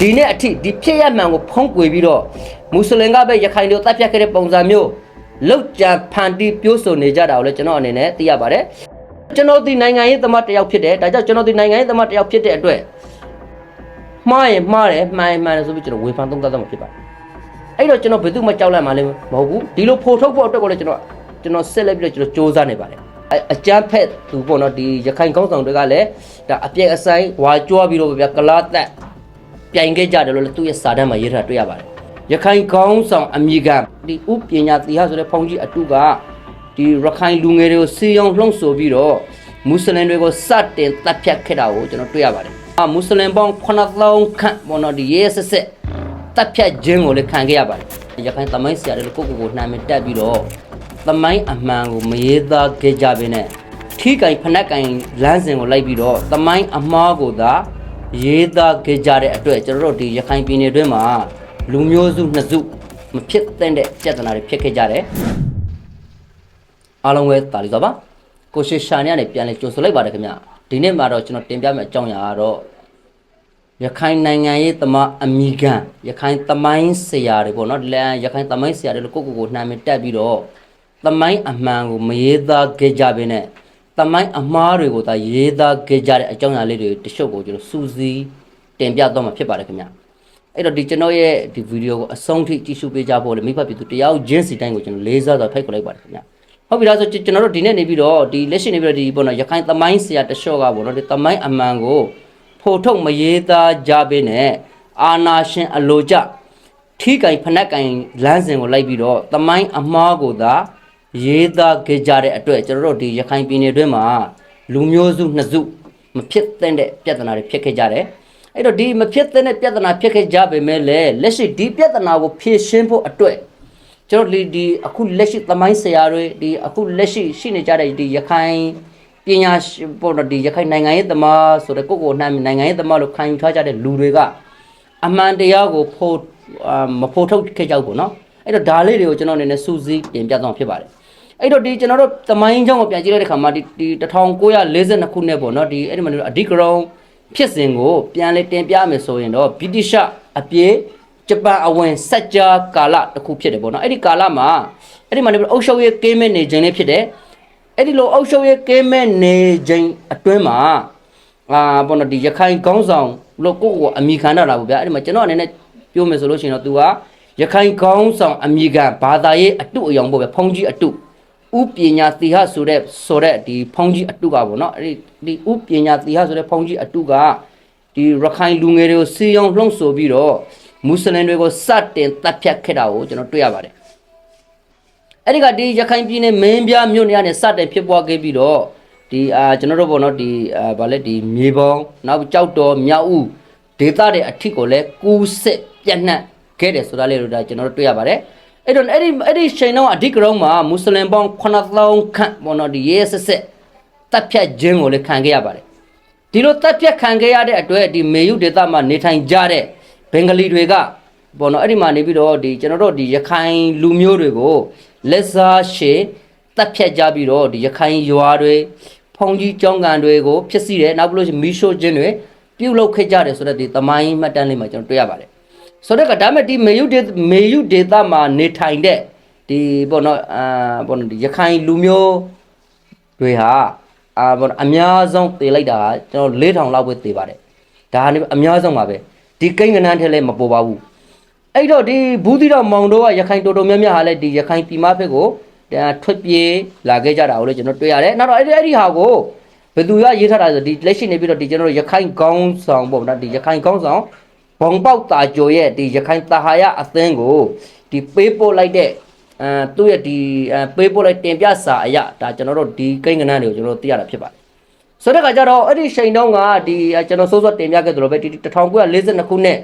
ဒီနေ့အထိဒီဖြစ်ရမှန်ကိုဖုံးကွယ်ပြီးတော့မွတ်စလင်ကပဲရခိုင်တွေကိုတပ်ဖြတ်ခဲ့တဲ့ပုံစံမျိုးလောက်ကြံဖန်တီးပြောဆိုနေကြတာကိုလည်းကျွန်တော်အနေနဲ့သိရပါတယ်ကျွန်တော်ဒီနိုင်ငံရေးသမားတစ်ယောက်ဖြစ်တယ်ဒါကြောင့်ကျွန်တော်ဒီနိုင်ငံရေးသမားတစ်ယောက်ဖြစ်တဲ့အတွက်မှားရင်မှားတယ်မှန်ရင်မှန်တယ်ဆိုပြီးကျွန်တော်ဝေဖန်သုံးသပ်သွားမှာဖြစ်ပါတယ်အဲ့တော့ကျွန်တော်ဘယ်သူမှကြောက်လိုက်မှလည်းမဟုတ်ဘူးဒီလိုဖိုထုတ်ဖို့အတွက်ကိုလည်းကျွန်တော်ကျွန်တော်ဆက်လက်ပြီးတော့ကျွန်တော်စူးစမ်းနေပါတယ်အအကြမ်းဖက်သူပေါ့နော်ဒီရခိုင်ကောင်းဆောင်တွေကလည်းဒါအပြည့်အဆိုင်ဝါကြွားပြီးတော့ဗျာကလာတက် ပြိုင်ခဲ့ကြတယ်လို့လည်းသူ့ရဲ့စာတမ်းမှာရေးထားတွေ့ရပါတယ်။ရခိုင်ကောင်းဆောင်အမိကဒီဥပညာသီဟဆိုတဲ့ဖုန်ကြီးအတုကဒီရခိုင်လူငယ်တွေကိုစီယုံလှုံ့ဆော်ပြီးတော့မွတ်စလင်တွေကိုစတင်တပ်ဖြတ်ခဲ့တာကိုကျွန်တော်တွေ့ရပါတယ်။အာမွတ်စလင်ပေါင်း9000ခန့်ပေါ့နော်ဒီရဲဆက်ဆက်တပ်ဖြတ်ခြင်းကိုလည်းခံခဲ့ရပါတယ်။ရခိုင်သမိုင်းဆရာတွေကိုကိုကိုကိုနှမ်းမတက်ပြီးတော့သမိုင်းအမှန်ကိုမရေးသားခဲ့ကြဘဲနဲ့ထီးကင်ဖနက်ကင်လမ်းစဉ်ကိုလိုက်ပြီးတော့သမိုင်းအမှားကိုသာ ရေးသားခဲ့ကြတဲ့အတွက်ကျွန်တော်တို့ဒီရခိုင်ပြည်နယ်တွင်းမှာလူမျိုးစုနှစ်စုမဖြစ်သင့်တဲ့ပြဿနာတွေဖြစ်ခဲ့ကြတယ်အားလုံးပဲတာလီသွားပါကိုရှိရှာနေရနေပြန်လဲကြိုဆိုလိုက်ပါတယ်ခင်ဗျဒီနေ့မှာတော့ကျွန်တော်တင်ပြမယ့်အကြောင်းအရာကတော့ရခိုင်နိုင်ငံရေးသမားအမိခံရခိုင်သမိုင်းဆရာတွေပေါ့နော်ဒီလန်ရခိုင်သမိုင်းဆရာတွေလို့ကိုကိုကိုနှမ်းမတက်ပြီးတော့သမိုင်းအမှန်ကိုမရေးသားခဲ့ကြဘဲနဲ့ တမိုင်းအမားတွေကိုသာရေးသားခဲ့ကြတဲ့အကြောင်းအရာလေးတွေတချို့ကိုကျွန်တော်စူးစီးတင်ပြတော့မှာဖြစ်ပါတယ်ခင်ဗျအဲ့တော့ဒီကျွန်တော်ရဲ့ဒီဗီဒီယိုကိုအဆုံးထိကြည့်ရှုပေးကြဖို့လေမိဖပြည်သူတယောက်ချင်းစီတိုင်းကိုကျွန်တော်လေးစားစွာဖိတ်ခေါ်လိုက်ပါတယ်ခင်ဗျဟုတ်ပြီလားဆိုကျွန်တော်တို့ဒီနေ့နေပြီးတော့ဒီလက်ရှိနေပြီးတော့ဒီပေါ့နော်ရခိုင်သမိုင်းဆရာတချို့ကပေါ့နော်ဒီသမိုင်းအမှန်ကိုဖို့ထုတ်မရေးသားကြပေးနဲ့အာနာရှင်အလိုကြထီးကင်ဖနက်ကင်လမ်းစဉ်ကိုလိုက်ပြီးတော့တမိုင်းအမားကိုသာ ရေးသားခဲ့ကြတဲ့အတွက်ကျွန်တော်တို့ဒီရခိုင်ပြည်နယ်တွင်းမှာလူမျိုးစုနှစ်စုမဖြစ်သင့်တဲ့ပြဿနာတွေဖြစ်ခဲ့ကြတယ်အဲ့တော့ဒီမဖြစ်သင့်တဲ့ပြဿနာဖြစ်ခဲ့ကြပေမဲ့လည်းလက်ရှိဒီပြဿနာကိုဖြေရှင်းဖို့အတွက်ကျွန်တော်ဒီဒီအခုလက်ရှိသမိုင်းဆရာတွေဒီအခုလက်ရှိရှိနေကြတဲ့ဒီရခိုင်ပညာရှင်ပေါ့နော်ဒီရခိုင်နိုင်ငံရေးသမားဆိုတဲ့ကိုယ့်ကိုယ်နှမ်းနိုင်ငံရေးသမားလို့ခံယူထားကြတဲ့လူတွေကအမှန်တရားကိုဖို့အာမဖို့ထုတ်ခဲ့ကြဘူးပေါ့နော်အဲ့တော့ဒါလေးတွေကိုကျွန်တော်အနေနဲ့စူးစီးပြင်ပြသွားမှာဖြစ်ပါတယ် အဲ့တော့ဒီကျွန်တော်တို့တမိုင်းချောင်းကိုပြန်ကြည့်လိုက်တဲ့ခါမှာဒီဒီ1942ခုနှစ်ပေါ့နော်ဒီအဲ့ဒီမှာအဓိကရုဏ်းဖြစ်စဉ်ကိုပြန်လေတင်ပြမယ်ဆိုရင်တော့ဗြိတိရှအပြေဂျပန်အဝင်စက်ကြာကာလတစ်ခုဖြစ်တယ်ပေါ့နော်အဲ့ဒီကာလမှာအဲ့ဒီမှာနေပြီးအုပ်ချုပ်ရေးကင်းမဲ့နေခြင်းလေးဖြစ်တယ်အဲ့ဒီလိုအုပ်ချုပ်ရေးကင်းမဲ့နေခြင်းအတွင်းမှာအာဘောနော်ဒီရခိုင်ကောင်းဆောင်လို့ကိုယ့်ကိုယ်အမိခံတော့လာဘူးဗျာအဲ့ဒီမှာကျွန်တော်အနေနဲ့ပြောမယ်ဆိုလို့ရှိရင်တော့ तू ကရခိုင်ကောင်းဆောင်အမိခံဘာသာရေးအတုအယောင်ပေါ့ဗျာဖုန်ကြီးအတု ဥပညာသီဟဆိုတဲ့ဆိုတဲ့ဒီဖုန်ကြီးအတုကပေါ့နော်အဲ့ဒီဒီဥပညာသီဟဆိုတဲ့ဖုန်ကြီးအတုကဒီရခိုင်လူငယ်တွေကိုစီယုံလှုံ့ဆော်ပြီးတော့မွတ်စလင်တွေကိုစတင်တပ်ဖြတ်ခဲ့တာကိုကျွန်တော်တွေ့ရပါတယ်အဲ့ဒီကဒီရခိုင်ပြည်နယ်မင်းပြားမြို့နယ်ကနေစတင်ဖြစ်ပွားခဲ့ပြီးတော့ဒီအာကျွန်တော်တို့ဘောနော်ဒီအာဗာလဲဒီမြေပေါင်းနောက်ကြောက်တော်မြောက်ဦးဒေသတွေအထစ်ကိုလည်းကူးစစ်ပြန့်နှံ့ခဲ့တယ်ဆိုတာလေးတို့ဒါကျွန်တော်တို့တွေ့ရပါတယ် အဲ့တော့အဲ့ဒီအဲ့ဒီချိန်တော့အဓိကရုံးမှာမွတ်စလင်ပေါင်း9000ခန့်ဘောနော်ဒီရဲဆက်ဆက်တပ်ဖြတ်ခြင်းကိုလည်းခံခဲ့ရပါတယ်ဒီလိုတက်ပြက်ခံခဲ့ရတဲ့အတွက်ဒီမေယုဒေသမှာနေထိုင်ကြတဲ့ဘင်္ဂလီတွေကပေါ့နော်အဲ့ဒီမှာနေပြီးတော့ဒီကျွန်တော်တို့ဒီရခိုင်လူမျိုးတွေကိုလက်စားရှည်တက်ဖြတ်ကြပြီးတော့ဒီရခိုင်ရွာတွေဖုန်ကြီးကျောင်းကန်တွေကိုဖျက်ဆီးတယ်နောက်ပြီးလို့ရှိရင်မီးရှို့ခြင်းတွေပြုတ်လုပ်ခဲ့ကြတယ်ဆိုတော့ဒီသမိုင်းမှတ်တမ်းလေးမှာကျွန်တော်တွေ့ရပါတယ် ဆိုတော့ကဒါမဲ့ဒီမေယုဒေမေယုဒေသမှာနေထိုင်တဲ့ဒီပေါ့နော်အာပေါ့နော်ဒီရခိုင်လူမျိုးတွေဟာအာဘောအများဆုံးတည်လိုက်တာကကျွန်တော်4000လောက်ပဲတည်ပါတယ်ဒါကနေအများဆုံးပါပဲဒီကိန်းကနန်းထဲလည်းမပေါ်ပါဘူးအဲ့တော့ဒီဘူးသီတော်မောင်တို့ကရခိုင်တော်တော်များများဟာလည်းဒီရခိုင်ပြည်မဖက်ကိုဒါထွက်ပြေးလာခဲ့ကြတာကိုလည်းကျွန်တော်တွေ့ရတယ်နောက်တော့အဲ့ဒီအဲ့ဒီဟာကိုဘယ်သူကရေးထားတာဆိုဒီလက်ရှိနေပြီးတော့ဒီကျွန်တော်တို့ရခိုင်ကောင်းဆောင်ပေါ့နော်ဒီရခိုင်ကောင်းဆောင် ဘုံပေါက်တာကျော်ရဲ့ဒီရခိုင်တာဟာယအသင်းကိုဒီပေးပို့လိုက်တဲ့အဲသူ့ရဲ့ဒီအဲပေးပို့လိုက်တင်ပြစာအရာဒါကျွန်တော်တို့ဒီကိန်းကနန်းတွေကိုကျွန်တော်တို့သိရတာဖြစ်ပါတယ်ဆိုတဲ့အခါကျတော့အဲ့ဒီချိန်တုန်းကဒီအဲကျွန်တော်စိုးစောတင်ပြခဲ့သလိုပဲဒီ1942ခုနှစ်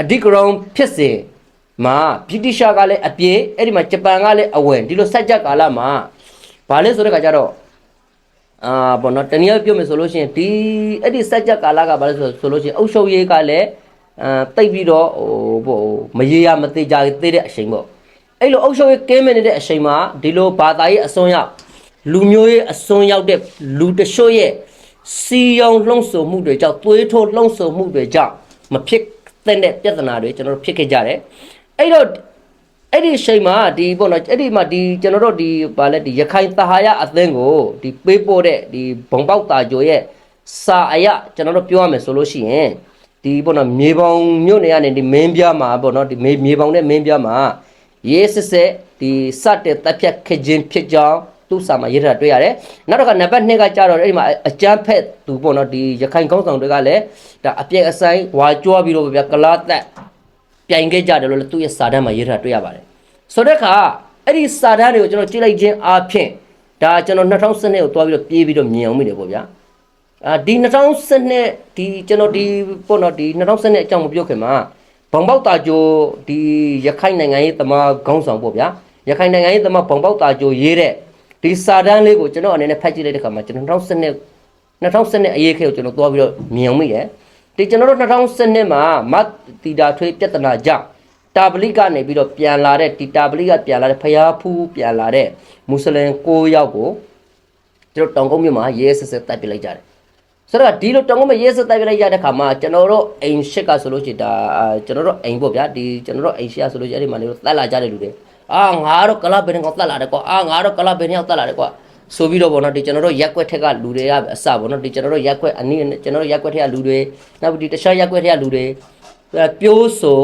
အဓိကရုဏ်းဖြစ်စဉ်မှာဗြိတိရှကလည်းအပြေးအဲ့ဒီမှာဂျပန်ကလည်းအဝင်ဒီလိုဆက်ကြကာလမှာဘာလဲဆိုတဲ့အခါကျတော့အာဘောနော်တနည်းအားဖြင့်ပြောမယ်ဆိုလို့ရှိရင်ဒီအဲ့ဒီဆက်ကြကာလကဘာလဲဆိုဆိုလို့ရှိရင်အုပ်ချုပ်ရေးကလည်း အဲတိတ်ပြီးတော့ဟိုဘောမရေရမသေးကြသေးတဲ့အချိန်ပေါ့အဲ့လိုအုပ်ချုပ်ရေးကင်းမဲ့နေတဲ့အချိန်မှာဒီလိုဘာသာရေးအစွန်းရောက်လူမျိုးရေးအစွန်းရောက်တဲ့လူတချို့ရဲ့စီယုံလှုံ့ဆော်မှုတွေကြောင့်သွေးထိုးလှုံ့ဆော်မှုတွေကြောင့်မဖြစ်သင့်တဲ့ပြဿနာတွေကျွန်တော်တို့ဖြစ်ခဲ့ကြတယ်အဲ့တော့အဲ့ဒီအချိန်မှာဒီပေါ့နော်အဲ့ဒီမှာဒီကျွန်တော်တို့ဒီဗာလဲဒီရခိုင်တဟာရအသင်းကိုဒီပေးပို့တဲ့ဒီဘုံပေါက်တာကြိုရဲ့စာအရကျွန်တော်တို့ပြောရမယ်ဆိုလို့ရှိရင် ဒီပေါ့နော်မြေပေါင်မြို့နယ်ကနေဒီမင်းပြားမှာပေါ့နော်ဒီမြေမြေပေါင်နဲ့မင်းပြားမှာရေးစစ်စစ်ဒီစတဲ့တပ်ဖြတ်ခခြင်းဖြစ်ကြောင်းသူ့စာမှာရေးထားတာတွေ့ရတယ်နောက်တော့ကနံပါတ်2ကကြတော့အဲ့ဒီမှာအကြမ်းဖက်သူပေါ့နော်ဒီရခိုင်ကောင်းဆောင်တွေကလည်းဒါအပြည့်အဆိုင်ဝါကြွားပြီးတော့ဗျာကလာတက်ပြိုင်ခဲ့ကြတယ်လို့လည်းသူ့ရဲ့စာတမ်းမှာရေးထားတာတွေ့ရပါတယ်ဆိုတဲ့အခါအဲ့ဒီစာတမ်းတွေကိုကျွန်တော်ကြည့်လိုက်ခြင်းအပြင်ဒါကျွန်တော်2012ကိုတွားပြီးတော့ပြေးပြီးတော့မြင်အောင်မိတယ်ပေါ့ဗျာ အာဒီ2012ဒီကျွန်တော်ဒီပေါ့နော်ဒီ2012အကြောင်းမပြောခင်မှာဘုံပေါက်တာကြိုဒီရခိုင်နိုင်ငံရေးသမားခေါင်းဆောင်ပေါ့ဗျာရခိုင်နိုင်ငံရေးသမားဘုံပေါက်တာကြိုရေးတဲ့ဒီစာတမ်းလေးကိုကျွန်တော်အနေနဲ့ဖတ်ကြည့်လိုက်တဲ့ခါမှာကျွန်တော်2012 2012အရေးခေတ်ကိုကျွန်တော်သွားပြီးတော့မြင်အောင်မိတယ်ဒီကျွန်တော်တို့2012မှာမတ်တီတာထွေးပြဿနာကြောင့်တာပလိကနေပြီးတော့ပြန်လာတဲ့ဒီတာပလိကပြန်လာတဲ့ဖျားဖူးပြန်လာတဲ့မွတ်စလင်9ယောက်ကိုကျွန်တော်တောင်ကုန်းမြို့မှာရဲစစ်စစ်တပ်ပစ်လိုက်ကြတယ် ဆိုတော့ဒီလိုတောင်ကုန်းမရဲစက်တိုက်ပြလိုက်ရတဲ့ခါမှာကျွန်တော်တို့အိမ်ရှစ်ကဆိုလို့ရှိရင်ဒါအာကျွန်တော်တို့အိမ်ပေါ့ဗျာဒီကျွန်တော်တို့အိမ်ရှစ်ကဆိုလို့ရှိရင်အဲ့ဒီမှာနေလို့တက်လာကြတဲ့လူတွေအာငါတို့ကလပ်ဘယ်နဲ့ကောင်တက်လာတယ်ကွာအာငါတို့ကလပ်ဘယ်နဲ့ရောက်တက်လာတယ်ကွာဆိုပြီးတော့ဗောနော်ဒီကျွန်တော်တို့ရက်ကွက်ထက်ကလူတွေကအစဗောနော်ဒီကျွန်တော်တို့ရက်ကွက်အနည်းကျွန်တော်တို့ရက်ကွက်ထက်ကလူတွေနောက်ပြီးဒီတခြားရက်ကွက်ထက်ကလူတွေအဲပြိုးဆို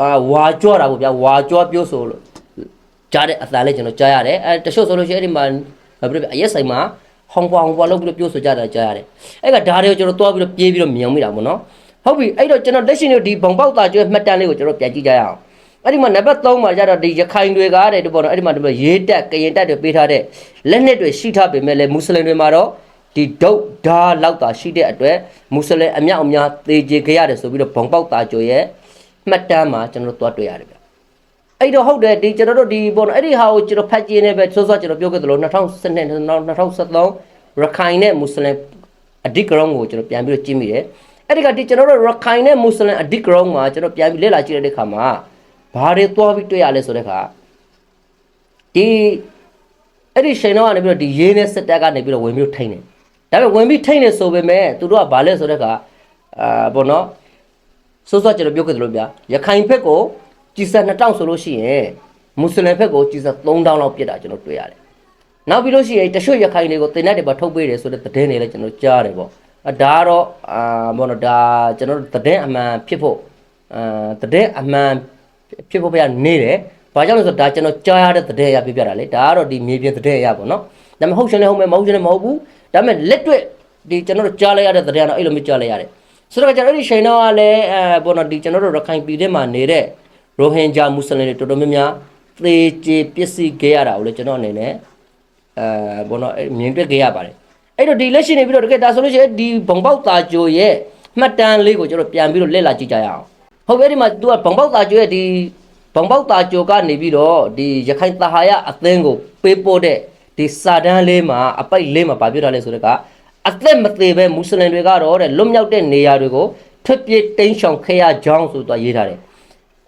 အာဝါကြွတာပေါ့ဗျာဝါကြွပြိုးဆိုလို့ကြားတဲ့အတန်လေးကျွန်တော်ကြားရတယ်အဲတချို့ဆိုလို့ရှိရင်အဲ့ဒီမှာဘယ်လိုလဲအရက်ဆိုင်မှာ ဟောင်ပွာဟောင်ပွာလုပ်ပြီးတော့ပြောဆိုကြတာကြားရတယ်။အဲ့ကဒါတွေကိုကျွန်တော်တွားပြီးတော့ပြေးပြီးတော့မြင်မိတာပေါ့နော်။ဟုတ်ပြီအဲ့တော့ကျွန်တော်လက်ရှိနေဒီဘုံပေါက်တာကျွဲမှတ်တမ်းလေးကိုကျွန်တော်ပြန်ကြည့်ကြရအောင်။အဲ့ဒီမှာနံပါတ်3မှာကျတော့ဒီရခိုင်တွေကတဲ့ဒီပေါ့နော်အဲ့ဒီမှာဒီမှာရေးတက်ကရင်တက်တွေပေးထားတဲ့လက်နက်တွေရှိထားပေမဲ့လည်းမွတ်စလင်တွေမှာတော့ဒီဒုတ်ဓာလောက်တာရှိတဲ့အတွက်မွတ်စလင်အမြောက်အများသေကျေခဲ့ရတယ်ဆိုပြီးတော့ဘုံပေါက်တာကျွဲရဲ့မှတ်တမ်းမှာကျွန်တော်တို့တွားတွေ့ရတယ်ဗျ။ အဲ့တော့ဟုတ်တယ်ဒီကျွန်တော်တို့ဒီပေါ့နော်အဲ့ဒီဟာကိုကျွန်တော်ဖတ်ကြည့်နေပဲစောစောကျွန်တော်ပြောခဲ့သလို2012 2013ရခိုင်နဲ့မွတ်စလင်အဓိကရုံးကိုကျွန်တော်ပြန်ပြီးတော့ကြည့်မိတယ်အဲ့ဒီကဒီကျွန်တော်တို့ရခိုင်နဲ့မွတ်စလင်အဓိကရုံးမှာကျွန်တော်ပြန်ပြီးလေ့လာကြည့်တဲ့အခါမှာဘာတွေသွားပြီးတွေ့ရလဲဆိုတဲ့အခါဒီအဲ့ဒီရှင်တော့ကနေပြီးတော့ဒီရေးနဲ့စစ်တပ်ကနေပြီးတော့ဝင်ပြီးထိန်းတယ်ဒါပေမဲ့ဝင်ပြီးထိန်းနေဆိုပေမဲ့သူတို့ကဘာလဲဆိုတဲ့အခါအာပေါ့နော်စိုးစောကျွန်တော်ပြောခဲ့သလိုဗျာရခိုင်ဘက်ကို ကြီးစက်2000ဆိုလို့ရှိရင်မွတ်စလင်ဘက်ကိုကြီးစက်3000လောက်ပြစ်တာကျွန်တော်တွေ့ရတယ်။နောက်ပြီးလို့ရှိရင်တချို့ရခိုင်တွေကိုတင်တဲ့တွေပါထုတ်ပေးတယ်ဆိုတဲ့သတင်းတွေလည်းကျွန်တော်ကြားတယ်ပေါ့။အဒါကတော့အာဘောနော်ဒါကျွန်တော်တို့သတင်းအမှန်ဖြစ်ဖို့အာသတင်းအမှန်ဖြစ်ဖို့ပြနေတယ်။ဘာကြောင့်လဲဆိုတော့ဒါကျွန်တော်ကြားရတဲ့သတင်းအရာပြပြတာလေ။ဒါကတော့ဒီမြေပြင်သတင်းအရာပေါ့နော်။ဒါပေမဲ့ဟုတ်ရှင်လည်းဟုတ်မယ်မဟုတ်ရှင်လည်းမဟုတ်ဘူး။ဒါပေမဲ့လက်တွေ့ဒီကျွန်တော်တို့ကြားလိုက်ရတဲ့သတင်းကတော့အဲ့လိုမျိုးကြားလိုက်ရတယ်။ဆိုတော့ကျွန်တော်တို့ရှင်တော့ကလည်းအဲဘောနော်ဒီကျွန်တော်တို့ရခိုင်ပြည်ထဲမှာနေတဲ့ ရိုဟင်ဂျာမွတ်စလင်တွေတော်တော်များများသေကျေပစ္စည်းခဲ့ရတာကိုလည်းကျွန်တော်အနေနဲ့အဲဘောနော်အဲ့မြင်တွေ့ခဲ့ရပါတယ်အဲ့တော့ဒီလက်ရှိနေပြီးတော့တကယ်ဒါဆိုလို့ရှိရင်ဒီဘုံပေါက်သားကြိုရဲ့မှတ်တမ်းလေးကိုကျွန်တော်ပြန်ပြီးတော့လက်လာကြည့်ကြရအောင်ဟုတ်ပြီအဲ့ဒီမှာ तू ကဘုံပေါက်သားကြိုရဲ့ဒီဘုံပေါက်သားကြိုကနေပြီးတော့ဒီရခိုင်တဟာရအသင်းကိုပေးပို့တဲ့ဒီစာတန်းလေးမှာအပိုက်လေးမှာဗာပြထားလဲဆိုတော့ကအသက်မသေးပဲမွတ်စလင်တွေကတော့တဲ့လွတ်မြောက်တဲ့နေရာတွေကိုထွက်ပြေးတိမ်းရှောင်ခဲ့ရကြောင်းဆိုတော့ရေးထားတယ်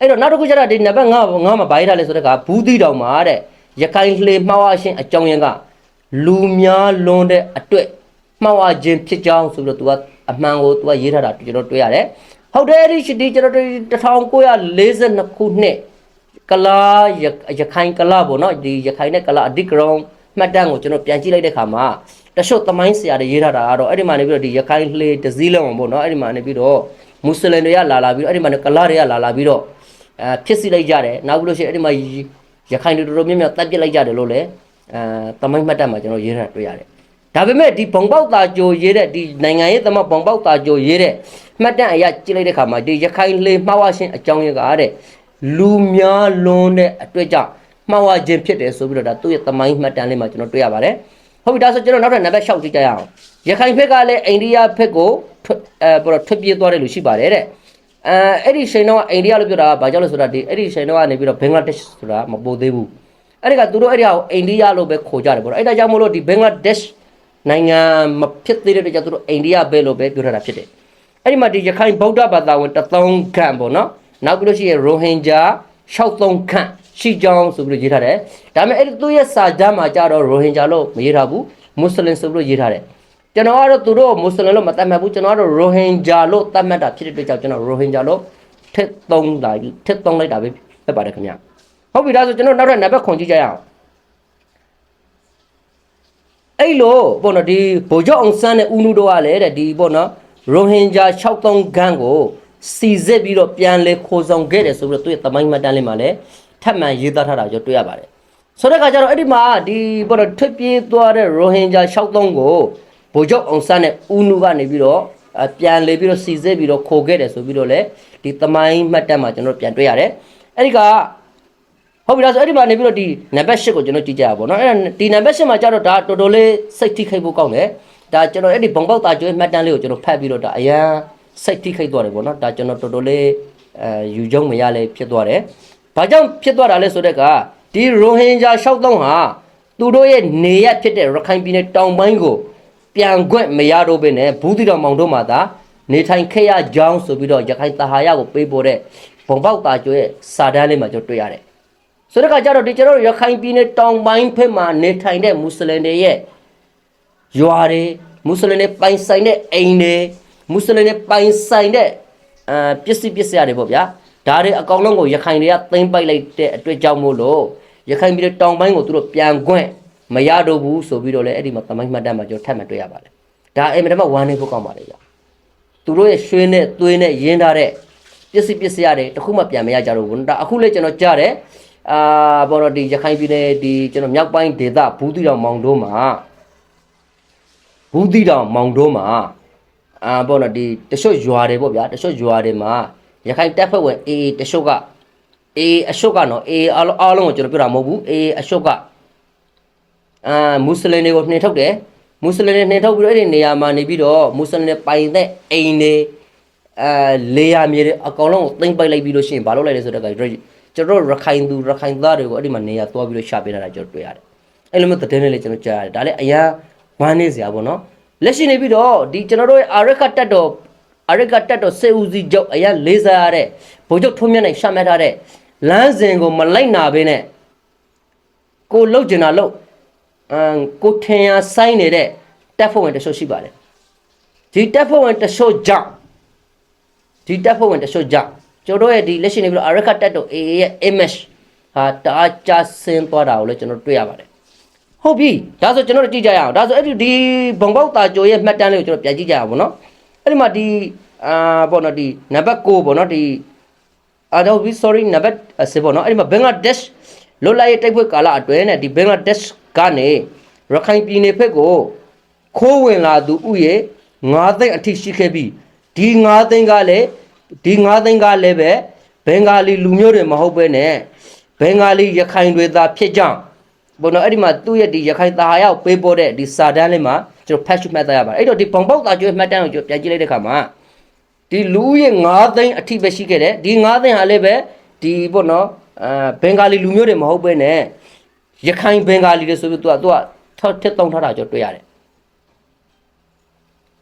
အဲ့တော့နောက်တစ်ခုကျတော့ဒီနံပါတ်9 9မှာဘာရေးထားလဲဆိုတော့ကဘူးသီးတောင်မှာတဲ့ရခိုင်လှေမှားဝါရှင်အကြောင်းရင်းကလူများလွန်တဲ့အတွက်မှားဝါခြင်းဖြစ်ကြောင်းဆိုပြီးတော့ तू ကအမှန်ကို तू ကရေးထားတာကျွန်တော်တွေ့ရတယ်ဟုတ်တယ်အဲ့ဒီဒီကျွန်တော်တို့1942ခုနှစ်ကလာရရခိုင်ကလာပေါ့နော်ဒီရခိုင်နဲ့ကလာအဓိကရုံးမှတ်တမ်းကိုကျွန်တော်ပြန်ကြည့်လိုက်တဲ့ခါမှာတချို့သမိုင်းဆရာတွေရေးထားတာကတော့အဲ့ဒီမှာနေပြီးတော့ဒီရခိုင်လှေတစ်စည်းလုံးပေါ့နော်အဲ့ဒီမှာနေပြီးတော့မွတ်စလင်တွေကလာလာပြီးတော့အဲ့ဒီမှာနေကလာတွေကလာလာပြီးတော့ အဲဖြစ်စီလိုက်ကြတယ်နောက်ပြီးလို့ရှိရင်အဲ့ဒီမှာရခိုင်တွေတော်တော်များများတပ်ပစ်လိုက်ကြတယ်လို့လည်းအဲတမိုင်းမှတ်တတ်မှာကျွန်တော်ရေးထားတွေ့ရတယ်ဒါပေမဲ့ဒီဘုံပေါက်တာကြိုရေးတဲ့ဒီနိုင်ငံရေးသမဘုံပေါက်တာကြိုရေးတဲ့မှတ်တမ်းအရာကြည့်လိုက်တဲ့ခါမှာဒီရခိုင်လေမှားဝရှင်အကြောင်းရင်းကတဲ့လူများလွန်တဲ့အတွက်ကြောင့်မှားဝခြင်းဖြစ်တယ်ဆိုပြီးတော့ဒါသူ့ရဲ့တမိုင်းမှတ်တမ်းလေးမှာကျွန်တော်တွေ့ရပါတယ်ဟုတ်ပြီဒါဆိုကျွန်တော်နောက်ထပ်နံပါတ်6ကြည့်ကြရအောင်ရခိုင်ဘက်ကလည်းအိန္ဒိယဘက်ကိုထွက်အဲပေါ်တော့ထွက်ပြေးသွားတယ်လို့ရှိပါတယ်တဲ့ အဲအဲ့ဒီချိန်တော့အိန္ဒိယလို့ပြောတာကဘာကြောင့်လဲဆိုတာဒီအဲ့ဒီချိန်တော့ကနေပြီးတော့ဘင်္ဂလားဒေ့ရှ်ဆိုတာမပို့သေးဘူးအဲ့ဒီကသူတို့အဲ့ဒီဟာကိုအိန္ဒိယလို့ပဲခေါ်ကြတယ်ပေါ့နော်အဲ့ဒါကြောင့်မို့လို့ဒီဘင်္ဂလားဒေ့ရှ်နိုင်ငံမဖြစ်သေးတဲ့အတွက်ကြောင့်သူတို့အိန္ဒိယပဲလို့ပဲပြောထားတာဖြစ်တယ်အဲ့ဒီမှာဒီရခိုင်ဗုဒ္ဓဘာသာဝင်3000ခန့်ပေါ့နော်နောက်ပြီးလို့ရှိရင်ရိုဟင်ဂျာ63ခန့်ရှိကြောင်းဆိုပြီးတော့ရေးထားတယ်ဒါပေမဲ့အဲ့ဒီသူ့ရဲ့စာကြမ်းမှာကြတော့ရိုဟင်ဂျာလို့မရေးထားဘူးမွတ်စလင်ဆိုပြီးတော့ရေးထားတယ် ကျွန်တော်ကတော့သူတို့မွတ်စလင်လို့မသတ်မှတ်ဘူးကျွန်တော်ကတော့ရိုဟင်ဂျာလို့သတ်မှတ်တာဖြစ်တဲ့အတွက်ကြောင့်ကျွန်တော်ရိုဟင်ဂျာလို့ထက်သုံးတာထက်သုံးလိုက်တာပဲဖြစ်ပါတယ်ခင်ဗျဟုတ်ပြီဒါဆိုကျွန်တော်နောက်ထပ်နံပါတ်ခွန်ကြည့်ကြရအောင်အဲ့လိုပေါ့နော်ဒီဗိုလ်ချုပ်အောင်ဆန်းနဲ့ဦးနုတို့ကလည်းတဲ့ဒီပေါ့နော်ရိုဟင်ဂျာ63ခန်းကိုစီစစ်ပြီးတော့ပြန်လဲခိုးဆောင်ခဲ့တယ်ဆိုပြီးတော့သူ့ရဲ့တမိုင်းမှတ်တမ်းလေးမှာလည်းထပ်မံရေးသားထားတာကျွန်တော်တွေ့ရပါတယ်ဆိုတဲ့အခါကျတော့အဲ့ဒီမှာဒီပေါ့နော်ထွက်ပြေးသွားတဲ့ရိုဟင်ဂျာ63ကို ဗိုလ်ချုပ်အောင်ဆန်းနဲ့ဦးနုကနေပြီးတော့အပြန်လဲပြီးတော့စီစစ်ပြီးတော့ခိုးခဲ့တယ်ဆိုပြီးတော့လည်းဒီတမိုင်းမှတ်တမ်းမှာကျွန်တော်ပြန်တွေ့ရတယ်အဲ့ဒီက ဟုတ်ပြီဒါဆိုအဲ့ဒီမှာနေပြီးတော့ဒီနံပါတ်8ကိုကျွန်တော်ကြည့်ကြရပါဘောเนาะအဲ့ဒါဒီနံပါတ်8မှာကျတော့ဒါတော်တော်လေးစိတ်ထိခိုက်ဖို့ကောင်းတယ်ဒါကျွန်တော်အဲ့ဒီဘုံပေါက်တာကျွေးမှတ်တမ်းလေးကိုကျွန်တော်ဖတ်ပြီးတော့ဒါအရန်စိတ်ထိခိုက်သွားတယ်ပေါ့เนาะဒါကျွန်တော်တော်တော်လေးအဲယူကြုံမရလဲဖြစ်သွားတယ်ဘာကြောင့်ဖြစ်သွားတာလဲဆိုတဲ့ကဒီရိုဟင်ဂျာ63ဟာသူတို့ရဲ့နေရဖြစ်တဲ့ရခိုင်ပြည်နယ်တောင်ပိုင်းကို ပြန်ခွင့်မရတော့ဘဲနဲ့ဘူးတီတော်မောင်တို့မှာသာနေထိုင်ခဲ့ရကြောင်းဆိုပြီးတော့ရခိုင်တဟာရကိုပေးပို့တဲ့ဘုံပေါက်တာကျွေးစာတမ်းလေးမှာကျွန်တော်တွေ့ရတယ်ဆိုတော့ကကြတော့ဒီကျွန်တော်တို့ရခိုင်ပြည်နယ်တောင်ပိုင်းဖက်မှာနေထိုင်တဲ့မွတ်စလင်တွေရဲ့ရွာတွေမွတ်စလင်တွေပိုင်ဆိုင်တဲ့အိမ်တွေမွတ်စလင်တွေပိုင်ဆိုင်တဲ့အာပစ္စည်းပစ္စည်းတွေပေါ့ဗျာဒါတွေအကောင်လုံးကိုရခိုင်တွေကသိမ်းပိုက်လိုက်တဲ့အတွက်ကြောင့်မို့လို့ရခိုင်ပြည်နယ်တောင်ပိုင်းကိုသူတို့ပြန်ခွင့် မရတော့ဘူးဆိုပြီးတော့လည်းအဲ့ဒီမှာသမိုင်းမှတ်တမ်းမှာကျွန်တော်ထပ်မံတွေ့ရပါတယ်ဒါအိမ်မတမဝမ်းနေဖို့ကောင်းပါလေဗျာသူတို့ရဲ့ရွှေနဲ့သွေးနဲ့ရင်းထားတဲ့ပစ္စည်းပစ္စည်းတွေတခုမှပြန်မရကြတော့ဘူးဒါအခုလည်းကျွန်တော်ကြားတယ်အာဘောတော့ဒီရခိုင်ပြည်နယ်ဒီကျွန်တော်မြောက်ပိုင်းဒေသဘူးတီတောင်မောင်တို့မှာဘူးတီတောင်မောင်တို့မှာအာဘောတော့ဒီတချို့ရွာတွေပေါ့ဗျာတချို့ရွာတွေမှာရခိုင်တပ်ဖွဲ့ဝင်အေးတချို့ကအေးအရှုပ်ကနော်အေးအားလုံးအားလုံးကိုကျွန်တော်ပြောတာမဟုတ်ဘူးအေးအရှုပ်က အာမွတ်စလင်တွေကိုနှင်ထုတ်တယ်မွတ်စလင်တွေနှင်ထုတ်ပြီးတော့အဲ့ဒီနေရာမှာနေပြီးတော့မွတ်စလင်တွေပိုင်တဲ့အိမ်တွေအဲလေယာမြေတွေအကောင်လုံးကိုသိမ့်ပိုက်လိုက်ပြီးလို့ရှိရင်ဘာလုပ်လိုက်လဲဆိုတော့ကျွန်တော်တို့ရခိုင်သူရခိုင်သားတွေကိုအဲ့ဒီမှာနေရာသွားပြီးတော့ရှာပေးတာကျွန်တော်တွေ့ရတယ်အဲ့လိုမျိုးသတင်းလေးကျွန်တော်ကြားရတယ်ဒါလည်းအရာဝမ်းနေစရာပေါ့နော်လက်ရှိနေပြီးတော့ဒီကျွန်တော်တို့ရဲ့အာရခတက်တော်အာရခတက်တော်စေဦးစီးချုပ်အရာလေးစားရတဲ့ဗိုလ်ချုပ်ထွန်းမြတ်နိုင်ရှာမှတ်ထားတဲ့လမ်းစဉ်ကိုမလိုက်နာဘဲနဲ့ကိုလှုပ်ကျင်တာလှုပ်အမ် ကိုထင်ရဆိုင်နေတဲ့တက်ဖို့ဝင်တချို့ရှိပါတယ်ဒီတက်ဖို့ဝင်တချို့ကြောင့်ဒီတက်ဖို့ဝင်တချို့ကြောင့်ကျွန်တော်တို့ရဲ့ဒီလက်ရှိနေပြီးတော့အရခတက်တော် AA ရဲ့ image ဟာတအားကျဆင်းသွားတာကိုလည်းကျွန်တော်တွေ့ရပါတယ်ဟုတ်ပြီဒါဆိုကျွန်တော်တို့ကြည့်ကြရအောင်ဒါဆိုအဲ့ဒီဒီဘုံပေါက်တာကြိုရဲ့မှတ်တမ်းလေးကိုကျွန်တော်ပြန်ကြည့်ကြရအောင်ဗောနော်အဲ့ဒီမှာဒီအာပေါ့နော်ဒီနံပါတ်6ပေါ့နော်ဒီအာတော့ we sorry နံပါတ်7ပေါ့နော်အဲ့ဒီမှာဘင်္ဂ လားဒေ့ရှ်လွတ်လပ်ရေးတိုက်ပွဲကာလအတွင်းနဲ့ဒီဘင်္ဂလားဒေ့ရှ်ကနေရခိုင်ပြည်နယ်ဘက်ကိုခိုးဝင်လာသူဥယေ9သိန်းအထိရှိခဲ့ပြီးဒီ9သိန်းကလည်းဒီ9သိန်းကလည်းပဲဘင်္ဂါလီလူမျိုးတွေမဟုတ်ပဲနဲ့ဘင်္ဂါလီရခိုင်တွေသာဖြစ်ကြောင်းဘုံတော့အဲ့ဒီမှာသူ့ရဲ့ဒီရခိုင်သားရောက်ပေးပို့တဲ့ဒီစာတန်းလေးမှာကျွန်တော်ဖတ်ရှုမှတ်သားရပါတယ်အဲ့တော့ဒီဘုံပေါက်သားကျွေးမှတ်တမ်းကိုကျွန်တော်ပြန်ကြည့်လိုက်တဲ့ခါမှာဒီလူရဲ့9သိန်းအထိပဲရှိခဲ့တယ်ဒီ9သိန်းဟာလည်းပဲဒီပေါ့နော် အာဘင်္ဂါလီလူမျိုးတွေမဟုတ်ပဲနဲ့ရခိုင်ဘင်္ဂါလီတွေဆိုပြီးသူကသူကထောက်ထက်တောင်းထားတာကျွန်တော်တွေ့ရတယ်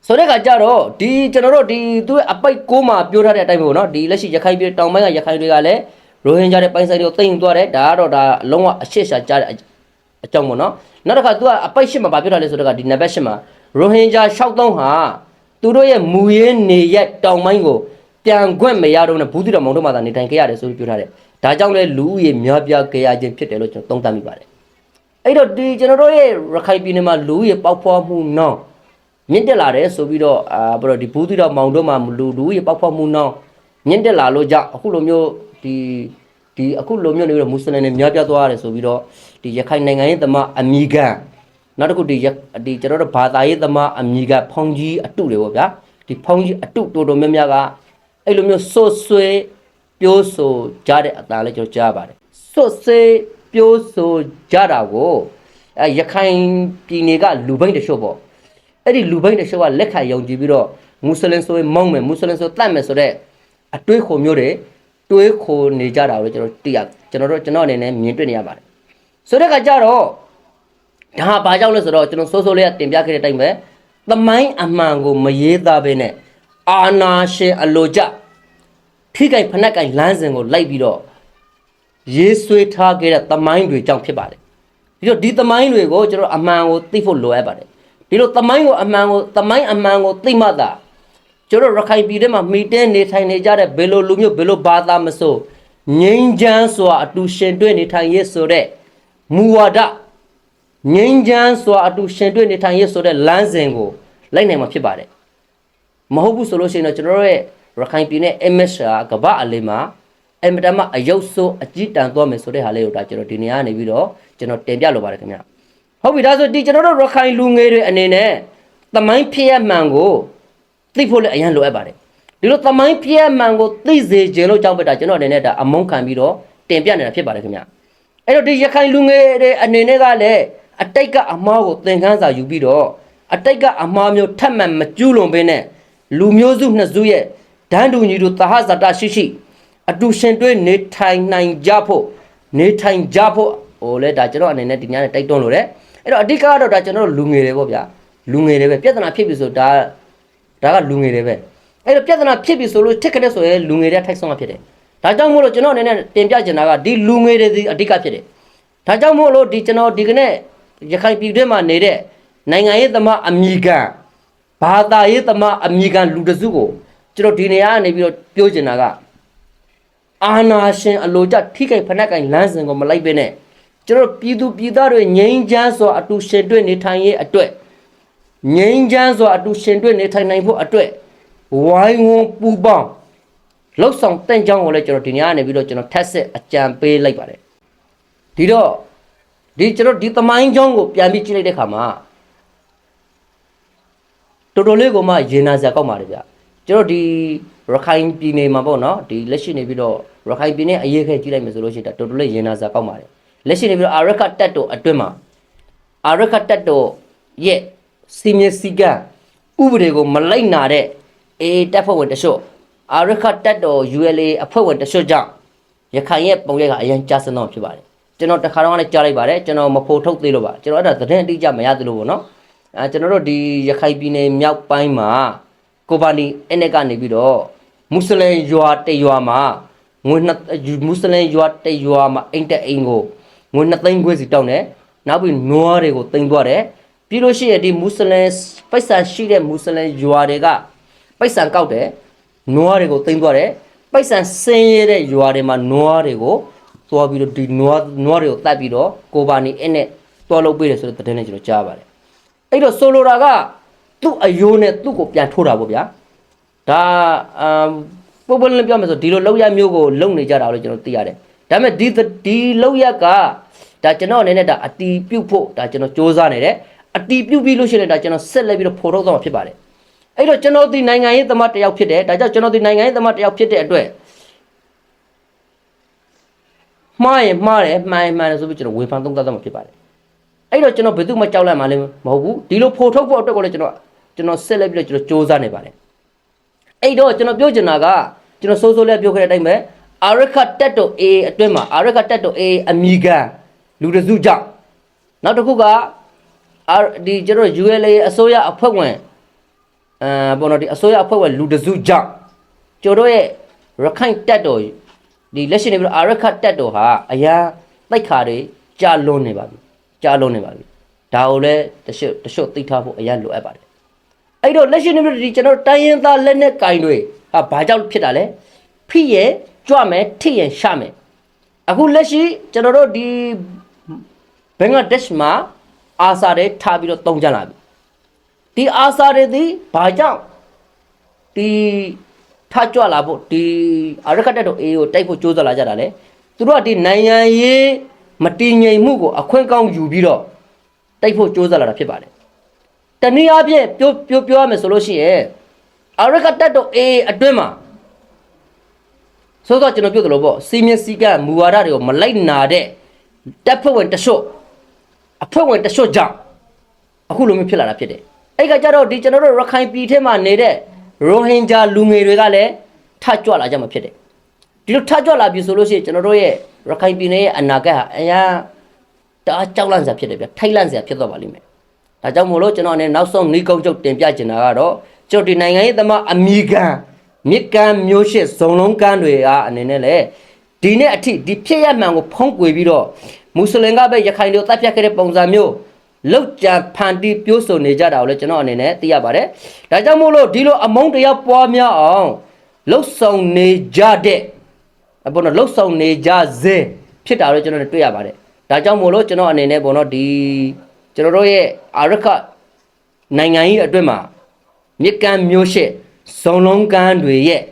ဆိုတဲ့ကကြတော့ဒီကျွန်တော်တို့ဒီသူ့ရဲ့အပိုက်ကိုမှာပြောထားတဲ့အတိုင်းပဲပေါ့နော်ဒီလက်ရှိရခိုင်ပြည်တောင်ပိုင်းကရခိုင်တွေကလည်းရိုဟင်ဂျာတွေပိုင်းဆိုင်တွေကိုသိမ်းသွားတယ်ဒါကတော့ဒါအလုံးဝအရှက်ရှာကြတဲ့အအကြောင်းပေါ့နော်နောက်တစ်ခါသူကအပိုက်ရှစ်မှာဗာပြောထားလဲဆိုတော့ကဒီနံပါတ်ရှစ်မှာရိုဟင်ဂျာ63ဟာသူတို့ရဲ့မူရင်းနေရက်တောင်ပိုင်းကို ပြန်ခွင့်မရတော့နဲ့ဘူးတိတော်မောင်တို့မှာသာနေထိုင်ခဲ့ရတယ်ဆိုပြီးပြောထားတယ်ဒါကြောင့်လဲလူဦးရေများပြားကြရခြင်းဖြစ်တယ်လို့ကျွန်တော်သုံးသပ်မိပါတယ်အဲ့တော့ဒီကျွန်တော်တို့ရဲ့ရခိုင်ပြည်နယ်မှာလူဦးရေပေါက်ဖွားမှုနောက်မြင့်တက်လာတယ်ဆိုပြီးတော့အာဘယ်တော့ဒီဘူးတိတော်မောင်တို့မှာလူလူဦးရေပေါက်ဖွားမှုနောက်မြင့်တက်လာလို့ကြောင့်အခုလိုမျိုးဒီဒီအခုလိုမျိုးနေပြီးတော့မွတ်စလင်တွေများပြားသွားရတယ်ဆိုပြီးတော့ဒီရခိုင်နိုင်ငံရဲ့သမားအမိကန်နောက်တစ်ခုဒီရဒီကျွန်တော်တို့ဘာသာရေးသမားအမိကဖောင်ကြီးအတုတွေပေါ့ဗျာဒီဖောင်ကြီးအတုတော်တော်များများက အဲ့လိုမျိုးဆွတ်ဆွဲပြောဆိုကြတဲ့အတန်လေးကျွန်တော်ကြားပါတယ်ဆွတ်ဆွဲပြောဆိုကြတာကိုအဲရခိုင်ပြည်နယ်ကလူပိန်းတချို့ပေါ့အဲ့ဒီလူပိန်းတချို့ကလက်ခံယုံကြည်ပြီးတော့မွတ်စလင်ဆိုရင်မောင်းမယ်မွတ်စလင်ဆိုတတ်မယ်ဆိုတော့အတွေးခေါ်မျိုးတွေတွေးခိုနေကြတာကိုကျွန်တော်သိရကျွန်တော်တို့ကျွန်တော်အနေနဲ့မြင်တွေ့နေရပါတယ်ဆိုတဲ့ကကြတော့ဒါဟာဘာကြောင့်လဲဆိုတော့ကျွန်တော်စိုးစိုးလေးကတင်ပြခဲ့တဲ့အတိုင်းပဲသမိုင်းအမှန်ကိုမရေးသားဘဲနဲ့ အာနာရှင်အလိုကြထိကြိုင်ဖနက်ကင်လမ်းစဉ်ကိုလိုက်ပြီးတော့ရေးဆွေးထားခဲ့တဲ့သမိုင်းတွေကြောင့်ဖြစ်ပါတယ်ပြီးတော့ဒီသမိုင်းတွေကိုကျွန်တော်အမှန်ကိုသိဖို့လိုအပ်ပါတယ်ဒီလိုသမိုင်းကိုအမှန်ကိုသမိုင်းအမှန်ကိုသိမှသာကျွန်တော်ရခိုင်ပြည်ထဲမှာမိတဲနေထိုင်နေကြတဲ့ဘယ်လိုလူမျိုးဘယ်လိုဘာသာမဆိုငြိမ်းချမ်းစွာအတူရှင်တွေ့နေထိုင်ရေးဆိုတဲ့မူဝါဒငြိမ်းချမ်းစွာအတူရှင်တွေ့နေထိုင်ရေးဆိုတဲ့လမ်းစဉ်ကိုလိုက်နိုင်မှာဖြစ်ပါတယ် မဟုတ်ဘူးဆိုလို့ရှိရင်တော့ကျွန်တော်တို့ရဲ့ရခိုင်ပြည်နယ် MS ကကမ္ဘာအလေးမှာအင်မတန်မှအယုတ်ဆိုးအကြည့်တန်သွားမယ်ဆိုတဲ့ဟာလေးကိုဒါကျွန်တော်ဒီနေရာကနေပြီးတော့ကျွန်တော်တင်ပြလိုပါတယ်ခင်ဗျဟုတ်ပြီဒါဆိုဒီကျွန်တော်တို့ရခိုင်လူငယ်တွေအနေနဲ့သမိုင်းဖြစ်ရမှန်ကိုသိဖို့လည်းအရင်လိုအပ်ပါတယ်ဒီလိုသမိုင်းဖြစ်ရမှန်ကိုသိစေခြင်းလို့ကြောင့်ပဲဒါကျွန်တော်အနေနဲ့ဒါအမုန်းခံပြီးတော့တင်ပြနေတာဖြစ်ပါတယ်ခင်ဗျအဲ့တော့ဒီရခိုင်လူငယ်တွေအနေနဲ့ကလည်းအတိတ်ကအမှားကိုသင်ခန်းစာယူပြီးတော့အတိတ်ကအမှားမျိုးထပ်မံမကျူးလွန်ဘဲနဲ့ လူမျိုးစုနှစ်စုရဲ့ဒန်းတူညီတို့သဟဇာတရှိရှိအတူရှင်တွဲနေထိုင်နိုင်ကြဖို့နေထိုင်ကြဖို့ဟိုလေဒါကျွန်တော်အနေနဲ့ဒီညနဲ့တိုက်တွန်းလို့တယ်အဲ့တော့အဓိကကတော့ဒါကျွန်တော်တို့လူငယ်တွေပေါ့ဗျာလူငယ်တွေပဲပြဿနာဖြစ်ပြီဆိုဒါဒါကလူငယ်တွေပဲအဲ့တော့ပြဿနာဖြစ်ပြီဆိုလို့ထက်ခက်တဲ့ဆိုရင်လူငယ်တွေထိုက်ဆုံးမှာဖြစ်တယ်ဒါကြောင့်မို့လို့ကျွန်တော်အနေနဲ့တင်ပြချင်တာကဒီလူငယ်တွေဒီအဓိကဖြစ်တယ်ဒါကြောင့်မို့လို့ဒီကျွန်တော်ဒီကနေ့ရခိုင်ပြည်တွင်းမှာနေတဲ့နိုင်ငံရေးသမားအမိခံ ဘာသာရေးသမားအမိခံလူတစုကိုကျွန်တော်ဒီနေရာကနေပြီးတော့ပြောချင်တာကအာနာရှင်အလိုကြထိခိုက်ဖက်နှက်ကင်လမ်းစဉ်ကိုမလိုက်ပဲနဲ့ကျွန်တော်ပြည်သူပြည်သားတွေငြိမ်းချမ်းစွာအတူရှင်တွေ့နေထိုင်ရေးအတွက်ငြိမ်းချမ်းစွာအတူရှင်တွေ့နေထိုင်နိုင်ဖို့အတွက်ဝိုင်းဝန်းပူပေါင်းလှုပ်ဆောင်တင့်ကြောင်းကိုလည်းကျွန်တော်ဒီညကနေပြီးတော့ကျွန်တော်ထက်ဆက်အကြံပေးလိုက်ပါတယ်ဒီတော့ဒီကျွန်တော်ဒီသမိုင်းကြောင်းကိုပြန်ပြီးကြည့်လိုက်တဲ့ခါမှာ တော်တော်လေးကိုမှရင်နာစရာကောက်ပါတယ်ဗျကျွန်တော်ဒီရခိုင်ပြည်နယ်မှာပေါ့နော်ဒီလက်ရှိနေပြီးတော့ရခိုင်ပြည်နယ်အရေးခဲကြည့်လိုက်မယ်ဆိုလို့ရှိရင်ဒါတော်တော်လေးရင်နာစရာကောက်ပါတယ်လက်ရှိနေပြီးတော့အာရခတက်တော်အတွင်းမှာအာရခတက်တော်ရဲ့စီမင်းစည်းကမ်းဥပဒေကိုမလိုက်နာတဲ့အေတပ်ဖွဲ့ဝင်တချို့အာရခတက်တော် ULA အဖွဲ့ဝင်တချို့ကြောင့်ရခိုင်ရဲ့ပုံရိပ်ကအရင်ကြာစံတော့ဖြစ်ပါတယ်ကျွန်တော်တခါတော့လည်းကြားလိုက်ပါတယ်ကျွန်တော်မဖို့ထုတ်သေးလို့ပါကျွန်တော်အဲ့ဒါသတင်းအတိအကျမရသေးလို့ပေါ့နော် အဲကျွန်တော်တို့ဒီရခိုင်ပြည်နယ်မြောက်ပိုင်းမှာကိုပါနီအင်းနဲ့ကနေပြီးတော့မွတ်စလင်ရွာတရွာမှာငွေနှစ်မွတ်စလင်ရွာတရွာမှာအိမ်တက်အိမ်ကိုငွေနှစ်သိန်းခွဲစီတောင်းတယ်နောက်ပြီးနွားတွေကိုတင်သွားတယ်ပြီးလို့ရှိရင်ဒီမွတ်စလင်ပိုက်ဆံရှိတဲ့မွတ်စလင်ရွာတွေကပိုက်ဆံကောက်တယ်နွားတွေကိုတင်သွားတယ်ပိုက်ဆံဆင်းရဲတဲ့ရွာတွေမှာနွားတွေကိုသွားပြီးတော့ဒီနွားနွားတွေကိုတတ်ပြီးတော့ကိုပါနီအင်းနဲ့သွားလုပ်ပေးတယ်ဆိုတဲ့သတင်းနဲ့ကျွန်တော်ကြားပါတယ် အဲ့တော့ဆိုလိုတာကသူ့အယိုးနဲ့သူ့ကိုပြန်ထိုးတာပေါ့ဗျာဒါအမ်ပုံပုံလေးပြောမယ်ဆိုဒီလိုလောက်ရမျိုးကိုလုံနေကြတာလို့ကျွန်တော်သိရတယ်ဒါပေမဲ့ဒီဒီလောက်ရကဒါကျွန်တော်အနေနဲ့ဒါအတီးပြုတ်ဖို့ဒါကျွန်တော်စ조사နေတယ်အတီးပြုတ်ပြီးလို့ရှိရင်ဒါကျွန်တော်ဆက်လက်ပြီးတော့ဖော်ထုတ်သွားမှာဖြစ်ပါတယ်အဲ့တော့ကျွန်တော်ဒီနိုင်ငံရေးသမားတစ်ယောက်ဖြစ်တယ်ဒါကြောင့်ကျွန်တော်ဒီနိုင်ငံရေးသမားတစ်ယောက်ဖြစ်တဲ့အတွက်မှားရင်မှားတယ်မှန်ရင်မှန်တယ်ဆိုပြီးကျွန်တော်ဝေဖန်သုံးသပ်သွားမှာဖြစ်ပါတယ် အဲ့တော့ကျွန်တော်ဘယ်သူမှကြောက်လန့်မှလည်းမဟုတ်ဘူးဒီလိုဖို့ထုတ်ဖို့အတွက်ကိုလည်းကျွန်တော်ကျွန်တော်ဆက်လက်ပြီးတော့ကျွန်တော်စ조사နေပါတယ်အဲ့တော့ကျွန်တော်ပြောချင်တာကကျွန်တော်စိုးစိုးလေးပြောခဲ့တဲ့အတိုင်းပဲအာရခတက်တို A အတွင်းမှာအာရခတက်တို A အမီကန်လူတစုကြောင့်နောက်တစ်ခုကအာဒီကျွန်တော် ULA အစိုးရအဖွဲ့ဝင်အဲပေါ်တော့ဒီအစိုးရအဖွဲ့ဝင်လူတစုကြောင့်ကျွန်တော်ရဲ့ရခိုင်တက်တော်ဒီလက်ရှိနေပြီးတော့အာရခတက်တော်ဟာအရာတိုက်ခါတွေကြာလွန်နေပါပြီ ကြားလုံးနေပါပြီဒါကိုလည်းတရှုတရှုသိထားဖို့အရင်လိုအပ်ပါတယ်အဲ့တော့လက်ရှိနေပြီကျွန်တော်တို့တိုင်းရင်းသားလက်နဲ့ကင်တွေဟာဘာကြောင့်ဖြစ်တာလဲဖိရဲ့ကြွမယ်ထိရဲ့ရှာမယ်အခုလက်ရှိကျွန်တော်တို့ဒီဘင်္ဂလားဒေ့ရှ်မှာအာဆာတွေထားပြီးတော့တုံကြလာပြီဒီအာဆာတွေဒီဘာကြောင့်ဒီထားကြွလာဖို့ဒီအာရခတ်တက်တို့အေးကိုတိုက်ဖို့ကြိုးစားလာကြတာလေသူတို့ကဒီနိုင်ငံရေး မတည်ငြိမ်မှုကိုအခွင့်ကောင်းယူပြီးတော့တိုက်ဖို့ကြိုးစားလာတာဖြစ်ပါတယ်တနည်းအားဖြင့်ပြောပြောပြောရမယ်ဆိုလို့ရှိရင်အာရခတ်တက်တို့အေးအတွင်းမှာဆိုတော့ကျွန်တော်ပြောသလိုပေါ့စီမင်းစီကမူဝါဒတွေကိုမလိုက်နာတဲ့တပ်ဖွဲ့ဝင်တချို့အဖွဲ့ဝင်တချို့ကြောင့်အခုလိုမျိုးဖြစ်လာတာဖြစ်တယ်အဲ့ကကြတော့ဒီကျွန်တော်တို့ရခိုင်ပြည်ထဲမှာနေတဲ့ရိုဟင်ဂျာလူငယ်တွေကလည်းထကြွလာကြမှာဖြစ်တယ်ဒီလိုထကြွလာပြီဆိုလို့ရှိရင်ကျွန်တော်တို့ရဲ့ ရခိုင်ပြည်နယ်ရဲ့အနာဂတ်ဟာအရာတအားကြောက်လန့်စရာဖြစ်တယ်ဗျထိုက်လန့်စရာဖြစ်တော့ပါလိမ့်မယ်ဒါကြောင့်မို့လို့ကျွန်တော်အနေနဲ့နောက်ဆုံးနှီးကုန်းချုပ်တင်ပြချင်တာကတော့ကျွန်တော်ဒီနိုင်ငံရေးသမားအမိကန်မြစ်ကမ်းမျိုးရှစ်ဇုံလုံးကမ်းတွေကအနေနဲ့လေဒီနေ့အထိဒီဖြစ်ရမှန်ကိုဖုံးကွယ်ပြီးတော့မွတ်စလင်ကပဲရခိုင်တွေတပ်ဖြတ်ခဲ့တဲ့ပုံစံမျိုးလောက်ကြံဖန်တီးပြိုးဆိုနေကြတာကိုလည်းကျွန်တော်အနေနဲ့သိရပါတယ်ဒါကြောင့်မို့လို့ဒီလိုအမုန်းတရားပွားများအောင်လှုပ်ဆောင်နေကြတဲ့ အပေါ်တော့လှုပ်ဆောင်နေကြစေဖြစ်တာလို့ကျွန်တော်တို့တွေ့ရပါတယ်ဒါကြောင့်မို့လို့ကျွန်တော်အနေနဲ့ပေါ့နော်ဒီကျွန်တော်တို့ရဲ့အာရခနိုင်ငံကြီးအတွင်းမှာမြစ်ကမ်းမျိုးရှစ်ဇုံလုံးကမ်းတွေရဲ့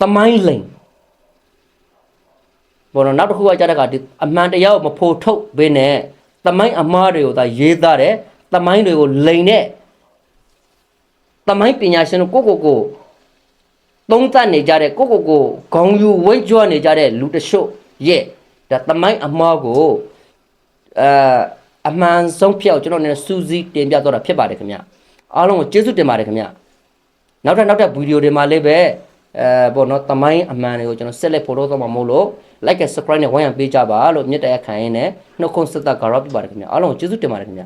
တမိုင်းလိန်ဘောနော်နောက်တစ်ခုကကြတဲ့ကဒီအမှန်တရားကိုမဖို့ထုတ်ဘင်းနဲ့သမိုင်းအမှားတွေကိုသာရေးသားတယ်သမိုင်းတွေကိုလိန်တဲ့သမိုင်းပညာရှင်တို့ကိုကိုကို သုံးသပ်နေကြတဲ့ကိုကိုကိုခေါင်းယူဝိတ်ကြွနေကြတဲ့လူတချို့ရဲ့ဒါသမိုင်းအမှားကိုအဲအမှန်ဆုံးဖြောက်ကျွန်တော်လည်းစူးစီးတင်ပြတော့တာဖြစ်ပါတယ်ခင်ဗျအားလုံးကိုကျေးဇူးတင်ပါတယ်ခင်ဗျနောက်ထပ်နောက်ထပ်ဗီဒီယိုတွေမှာလည်းပဲအဲပေါ့နော်တမိုင်းအမှန်တွေကိုကျွန်တော်ဆက်လက်ဖော်ထုတ်တော့မှာမို့လို့ like and subscribe နဲ့ဝိုင်းရံပေးကြပါလို့မြတ်တရားခံရင်းနဲ့နှုတ်ခွန်းဆက်သက်ကြတော့ပြပါတယ်ခင်ဗျအားလုံးကိုကျေးဇူးတင်ပါတယ်ခင်ဗျ